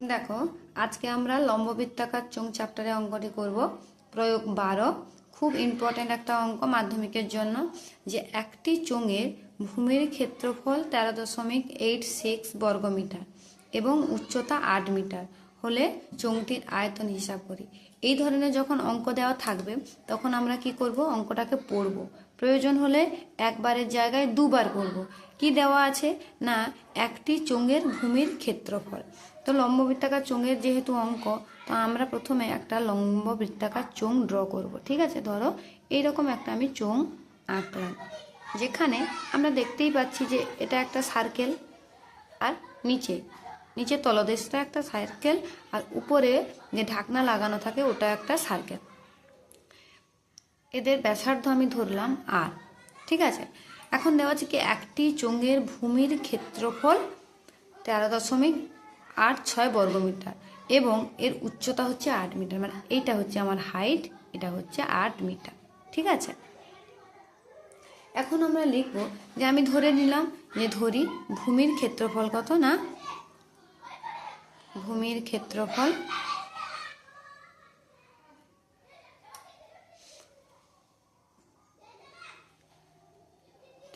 দেখো, আজকে আমরা লম্ববৃত্তাকার চোং চ্যাপ্টারে অঙ্কটি করব। প্রয়োগ বারো, খুব ইম্পর্ট্যান্ট একটা অঙ্ক মাধ্যমিকের জন্য, যে একটি চোঙের ভূমির ক্ষেত্রফল তেরো দশমিক এইট সিক্স বর্গমিটার এবং উচ্চতা আট মিটার হলে চোঙটির আয়তন হিসাব করি। এই ধরনের যখন অঙ্ক দেওয়া থাকবে, তখন আমরা কি করব? অঙ্কটাকে পড়ব। প্রয়োজন হলে একবারের জায়গায় দুবার করব। কি দেওয়া আছে? না, একটি চোঙের ভূমির ক্ষেত্রফল। তো লম্ব বৃত্তাকার চোঙের যেহেতু অঙ্ক, তো আমরা প্রথমে একটা লম্ব বৃত্তাকার চোঙ ড্র করব। ঠিক আছে? ধরো, এইরকম একটা আমি চোঙ আঁকলাম। যেখানে আমরা দেখতেই পাচ্ছি যে এটা একটা সার্কেল আর নিচে নিচে তলদেশটা একটা সার্কেল আর উপরে যে ঢাকনা লাগানো থাকে ওটা একটা সার্কেল এদের ব্যাসার্ধ আমি ধরলাম আর, ঠিক আছে? এখন দেওয়া আছে কি একটি চোঙের ভূমির ক্ষেত্রফল তেরো দশমিক আট ছয় বর্গমিটার এবং এর উচ্চতা হচ্ছে আট মিটার মানে এইটা হচ্ছে আমার হাইট, এটা হচ্ছে আট মিটার, ঠিক আছে? এখন আমরা লিখব যে আমি ধরে নিলাম যে ধরি ভূমির ক্ষেত্রফল কত না? ভূমির ক্ষেত্রফল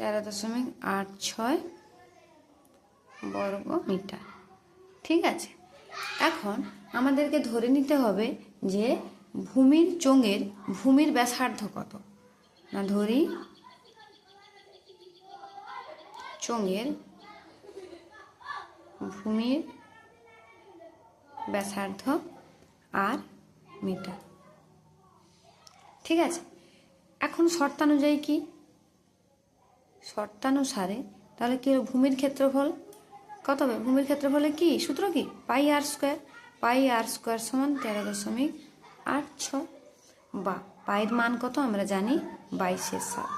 তেরো দশমিক আট ছয় বর্গ মিটার। ঠিক আছে? এখন আমাদেরকে ধরে নিতে হবে যে ভূমির চোঙের ভূমির ব্যাসার্ধ কত? না, ধরি। চোঙের ভূমির ব্যাসার্ধ আর মিটার। ঠিক আছে? এখন শর্তানুযায়ী কি? শর্তানুসারে তাহলে কি হলো ভূমির ক্ষেত্রফল? কত হবে? ভূমির ক্ষেত্রফলে কি? সূত্র কি? পাই আর স্কোয়ার। পাই আর স্কোয়ার সমান তেরো দশমিক আট ছ বা পায়ের মান কত? আমরা জানি বাইশের সাত।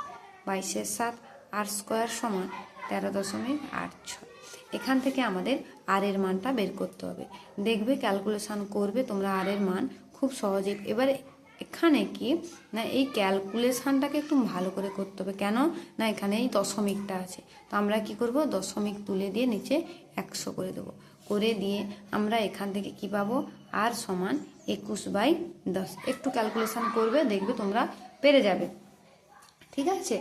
বাইশের সাত আর স্কোয়ার সমান তেরো দশমিক আট ছয়। এখান থেকে আমাদের আর এর মানটা বের করতে হবে। দেখবে, ক্যালকুলেশন করবে তোমরা আর এর মান খুব সহজেই। এবারে এখানে কি? না, এই ক্যালকুলেশানটাকে একটু ভালো করে করতে হবে। কেন? না, এখানে এই দশমিকটা আছে। তো আমরা কি করব? দশমিক তুলে দিয়ে নিচে একশো করে দেবো। করে দিয়ে আমরা এখান থেকে কি পাবো? আর সমান একুশ বাই দশ। একটু ক্যালকুলেশান করবে, দেখবে তোমরা পেরে যাবে। ঠিক আছে?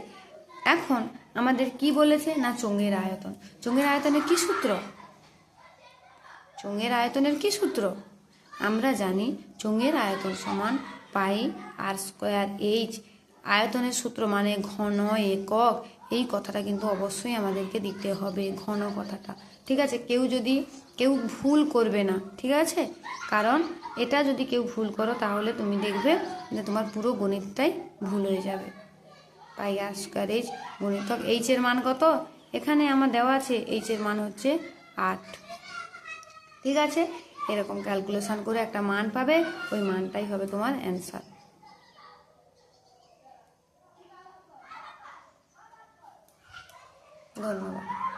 এখন আমাদের কি বলেছে? না, চোঙের আয়তন। চোঙের আয়তনের কি সূত্র? চোঙের আয়তনের কি সূত্র? আমরা জানি চোঙের আয়তন সমান পাই আর স্কোয়ার এইচ, আয়তনের সূত্র মানে ঘন একক, এই কথাটা কিন্তু অবশ্যই আমাদেরকে দিতে হবে, ঘন কথাটা। ঠিক আছে? কেউ যদি, কেউ ভুল করবে না, ঠিক আছে? কারণ এটা যদি কেউ ভুল করো, তাহলে তুমি দেখবে যে তোমার পুরো গণিতটাই ভুল হয়ে যাবে। পাই আর স্কোয়ার এইচ, গণিতক এইচের মান কত? এখানে আমার দেওয়া আছে এইচের মান হচ্ছে আট। ঠিক আছে? এরকম ক্যালকুলেশন করে একটা মান পাবে ওই মানটাই হবে তোমার অ্যান্সার ধন্যবাদ।